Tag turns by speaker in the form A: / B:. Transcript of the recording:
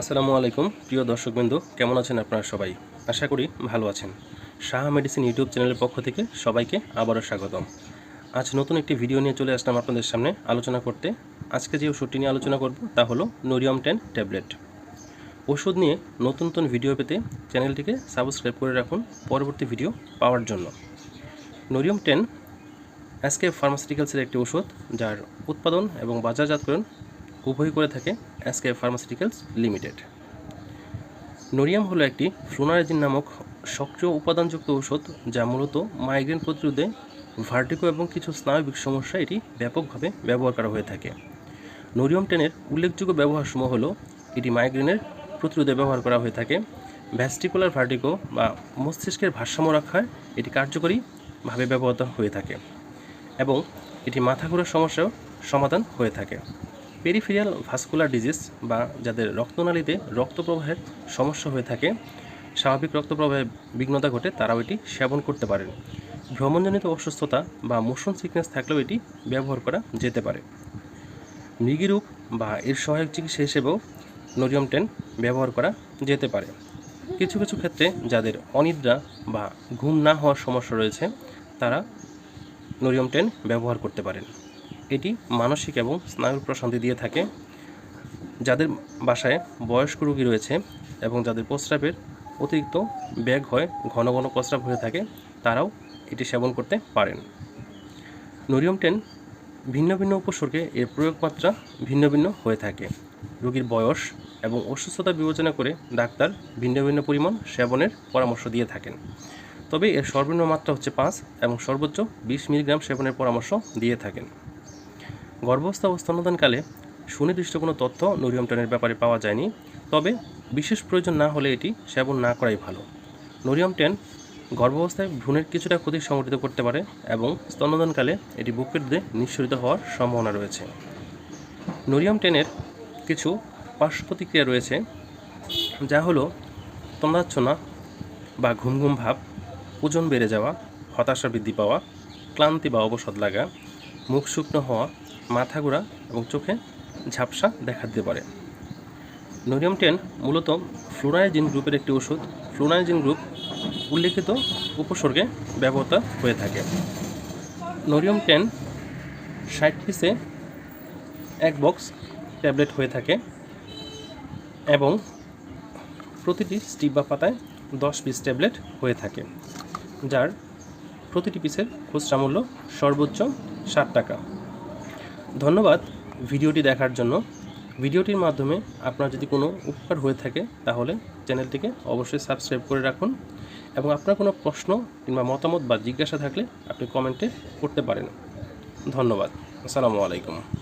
A: আসসালামু আলাইকুম। প্রিয় দর্শকবৃন্দ, কেমন আছেন আপনারা সবাই? আশা করি ভালো আছেন। শাহ মেডিসিন ইউটিউব চ্যানেলের পক্ষ থেকে সবাইকে আবারও স্বাগতম। আজ নতুন একটি ভিডিও নিয়ে চলে আসলাম আপনাদের সামনে আলোচনা করতে। আজকে যে ওষুধটি নিয়ে আলোচনা করব তা হলো নোরিয়াম টেন ট্যাবলেট। ওষুধ নিয়ে নতুন নতুন ভিডিও পেতে চ্যানেলটিকে সাবস্ক্রাইব করে রাখুন পরবর্তী ভিডিও পাওয়ার জন্য। নোরিয়াম টেন এসকে ফার্মাসিউটিক্যালসের একটি ওষুধ, যার উৎপাদন এবং বাজারজাতকরণ উভয়ই করে থাকে এসকে ফার্মাসিউটিক্যালস লিমিটেড নোরিয়াম হলো একটি ফ্লোনারাজিন নামক সক্রিয় উপাদানযুক্ত ঔষধ যা মূলত মাইগ্রেন প্রতিরোধে ভার্টিকো এবং কিছু স্নায়বিক সমস্যা এটি ব্যাপকভাবে ব্যবহার করা হয়ে থাকে। নোরিয়াম টেনের উল্লেখযোগ্য ব্যবহারসমূহ হলো এটি মাইগ্রেনের প্রতিরোধে ব্যবহার করা হয়ে থাকে, ভ্যাস্টিকুলার ভার্টিকো বা মস্তিষ্কের ভারসাম্য রক্ষায় এটি কার্যকরীভাবে ব্যবহৃত হয়ে থাকে এবং এটি মাথা ঘোরার সমস্যাও সমাধান হয়ে থাকে। পেরিফেরিয়াল ভাস্কুলার ডিজিজ বা যাদের রক্তনালীতে রক্ত প্রবাহের সমস্যা হয়ে থাকে, স্বাভাবিক রক্ত প্রবাহে বিঘ্নতা ঘটে, তারাও এটি সেবন করতে পারেন। ভ্রমণজনিত অসুস্থতা বা মোশন সিকনেস থাকলেও এটি ব্যবহার করা যেতে পারে। মৃগীরূপ বা এর সহায়ক চিকিৎসা হিসেবেও নোরিয়াম টেন ব্যবহার করা যেতে পারে। কিছু কিছু ক্ষেত্রে যাদের অনিদ্রা বা ঘুম না হওয়ার সমস্যা রয়েছে, তারা নোরিয়াম টেন ব্যবহার করতে পারেন। এটি মানসিক এবং স্নায়ুর প্রশান্তি দিয়ে থাকে। যাদের বাসায় বয়স্ক রোগী রয়েছে এবং যাদের প্রস্রাবের অতিরিক্ত ব্যাগ হয়, ঘন ঘন প্রস্রাব হয়ে থাকে, তারাও এটি সেবন করতে পারেন। নোরিয়াম টেন ভিন্ন ভিন্ন উপসর্গে এর প্রয়োগ মাত্রা ভিন্ন ভিন্ন হয়ে থাকে। রোগীর বয়স এবং অসুস্থতা বিবেচনা করে ডাক্তার ভিন্ন ভিন্ন পরিমাণ সেবনের পরামর্শ দিয়ে থাকেন। তবে এর সর্বনিম্ন মাত্রা হচ্ছে পাঁচ এবং সর্বোচ্চ বিশ মিলিগ্রাম সেবনের পরামর্শ দিয়ে থাকেন। গর্ভাবস্থা ও সুনির্দিষ্ট কোনো তথ্য নোরিয়াম টেনের ব্যাপারে পাওয়া যায়নি, তবে বিশেষ প্রয়োজন না হলে এটি সেবন না করাই ভালো। নোরিয়াম টেন গর্ভাবস্থায় ভ্রূণের কিছুটা ক্ষতি সংঘটিত করতে পারে এবং স্তন্যদানকালে এটি বুকের দিয়ে নিঃসরিত হওয়ার সম্ভাবনা রয়েছে। নোরিয়াম টেনের কিছু পার্শ্ব প্রতিক্রিয়া রয়েছে, যা হলো তন্দ্রাচ্ছনা বা ঘুম ঘুম ভাব, ওজন বেড়ে যাওয়া, হতাশা বৃদ্ধি পাওয়া, ক্লান্তি বা অবসাদ লাগা, মুখ শুকনো হওয়া মাথা ঘোরা এবং চোখে ঝাপসা দেখা দিতে পারে। নোরিয়াম টেন মূলত ফ্লোরাইজিন গ্রুপের একটি ওষুধ। ফ্লোরাইজিন গ্রুপ উল্লেখিত উপসর্গে ব্যবহৃত হয়ে থাকে। নোরিয়াম টেন ষাট পিসে এক বক্স ট্যাবলেট হয়ে থাকে এবং প্রতিটি স্টিপ বা পাতায় দশ পিস ট্যাবলেট হয়ে থাকে, যার প্রতিটি পিসের খুচরা মূল্য সর্বোচ্চ ষাট টাকা। ধন্যবাদ ভিডিওটি দেখার জন্য। ভিডিওটির মাধ্যমে আপনার যদি কোনো উপকার হয়ে থাকে, তাহলে চ্যানেলটিকে অবশ্যই সাবস্ক্রাইব করে রাখুন এবং আপনার কোনো প্রশ্ন কিংবা মতামত বা জিজ্ঞাসা থাকলে আপনি কমেন্টে করতে পারেন। ধন্যবাদ। আসসালামু আলাইকুম।